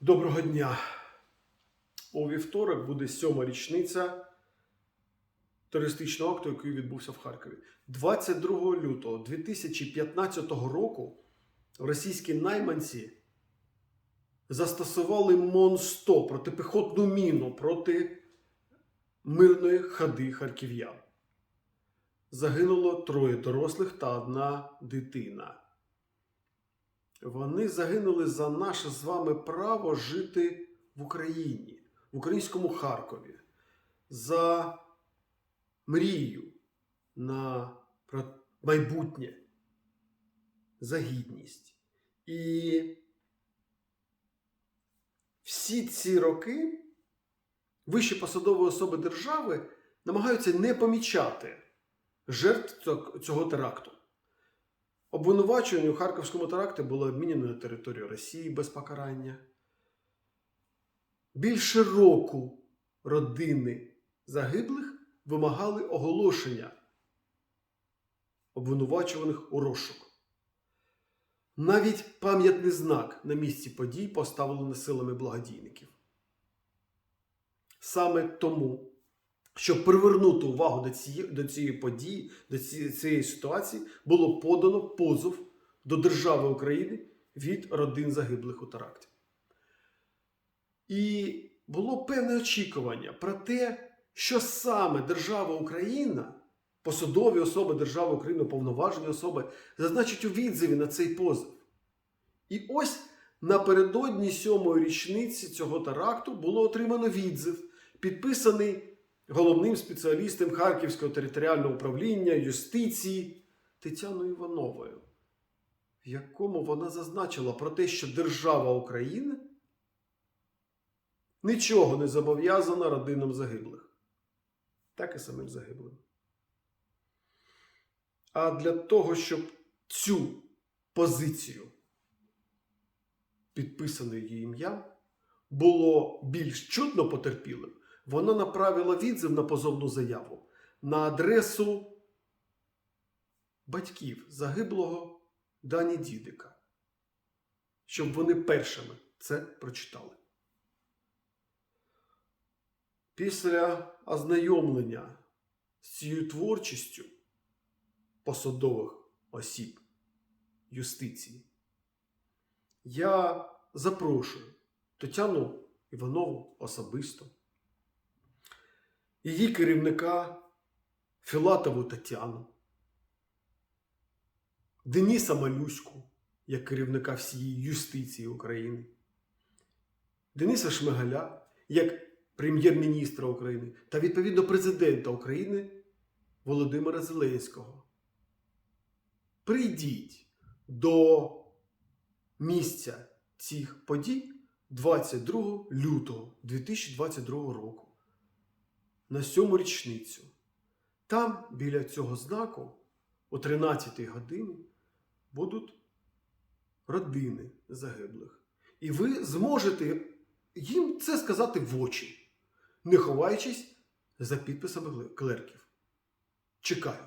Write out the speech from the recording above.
Доброго дня. У вівторок буде сьома річниця терористичного акту, який відбувся в Харкові. 22 лютого 2015 року російські найманці застосували МОН-100 протипіхотну міну проти мирної ходи харків'ян. Загинуло троє дорослих та одна дитина. Вони загинули за наше з вами право жити в Україні, в українському Харкові, за мрію на майбутнє, за гідність. І всі ці роки вищі посадові особи держави намагаються не помічати жертв цього- теракту. Обвинувачення у Харківському теракті було обмінено на територію Росії без покарання. Більше року родини загиблих вимагали оголошення обвинувачуваних у розшук. Навіть пам'ятний знак на місці подій поставлено силами благодійників. Саме тому, щоб привернути увагу до цієї, до цієї події, до цієї, цієї ситуації, було подано позов до держави України від родин загиблих у теракті. І було певне очікування про те, що саме держава Україна, посадові особи держави України, повноважені особи, зазначать у відзиві на цей позов. І ось напередодні сьомої річниці цього теракту було отримано відзив, підписаний головним спеціалістом Харківського територіального управління юстиції Тетяною Івановою, в якому вона зазначила про те, що держава України нічого не зобов'язана родинам загиблих, так і самим загиблим. А для того, щоб цю позицію, підписану її ім'ям, було більш чутно потерпілим, вона направила відзив на позовну заяву на адресу батьків загиблого Дані Дідика, щоб вони першими це прочитали. Після ознайомлення з цією творчістю посадових осіб юстиції, я запрошую Тетяну Іванову особисто, її керівника Філатову Тетяну, Дениса Малюську, як керівника всієї юстиції України, Дениса Шмигаля, як прем'єр-міністра України та відповідно президента України Володимира Зеленського. Прийдіть до місця цих подій 22 лютого 2022 року на сьому річницю. Там, біля цього знаку, о 13-й годині, будуть родини загиблих. І ви зможете їм це сказати в очі, не ховаючись за підписами клерків. Чекаю.